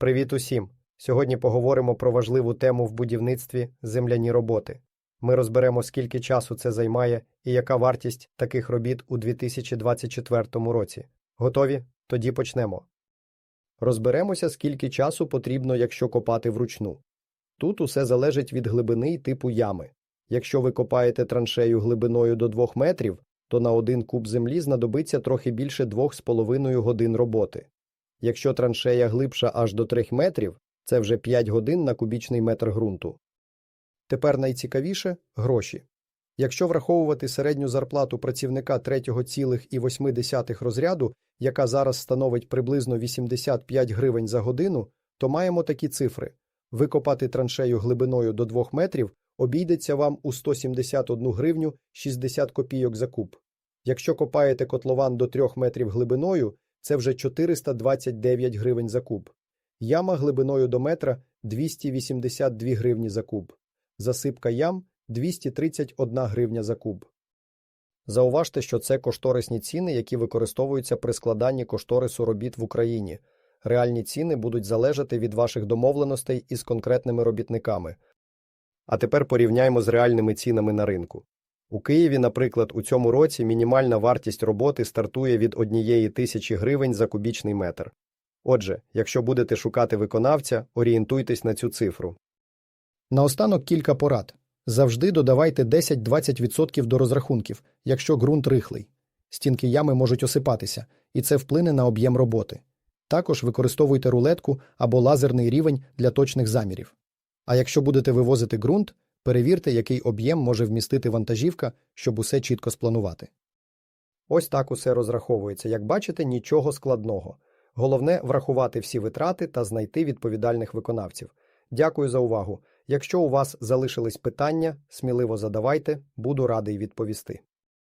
Привіт усім! Сьогодні поговоримо про важливу тему в будівництві земляні роботи. Ми розберемо, скільки часу це займає і яка вартість таких робіт у 2024 році. Готові? Тоді почнемо. Розберемося, скільки часу потрібно, якщо копати вручну. Тут усе залежить від глибини і типу ями. Якщо ви копаєте траншею глибиною до 2 метрів, то на один куб землі знадобиться трохи більше 2,5 годин роботи. Якщо траншея глибша аж до 3 метрів, це вже 5 годин на кубічний метр ґрунту. Тепер найцікавіше – гроші. Якщо враховувати середню зарплату працівника 3,8 розряду, яка зараз становить приблизно 85 гривень за годину, то маємо такі цифри. Викопати траншею глибиною до 2 метрів обійдеться вам у 171 гривню 60 копійок за куб. Якщо копаєте котлован до 3 метрів глибиною, це вже 429 гривень за куб. Яма глибиною до метра 282 гривні за куб. Засипка ям 231 гривня за куб. Зауважте, що це кошторисні ціни, які використовуються при складанні кошторису робіт в Україні. Реальні ціни будуть залежати від ваших домовленостей із конкретними робітниками. А тепер порівняємо з реальними цінами на ринку. У Києві, наприклад, у цьому році мінімальна вартість роботи стартує від однієї тисячі гривень за кубічний метр. Отже, якщо будете шукати виконавця, орієнтуйтесь на цю цифру. Наостанок кілька порад. Завжди додавайте 10-20% до розрахунків, якщо ґрунт рихлий. Стінки ями можуть осипатися, і це вплине на об'єм роботи. Також використовуйте рулетку або лазерний рівень для точних замірів. А якщо будете вивозити ґрунт, перевірте, який об'єм може вмістити вантажівка, щоб усе чітко спланувати. Ось так усе розраховується. Як бачите, нічого складного. Головне врахувати всі витрати та знайти відповідальних виконавців. Дякую за увагу. Якщо у вас залишились питання, сміливо задавайте, буду радий відповісти.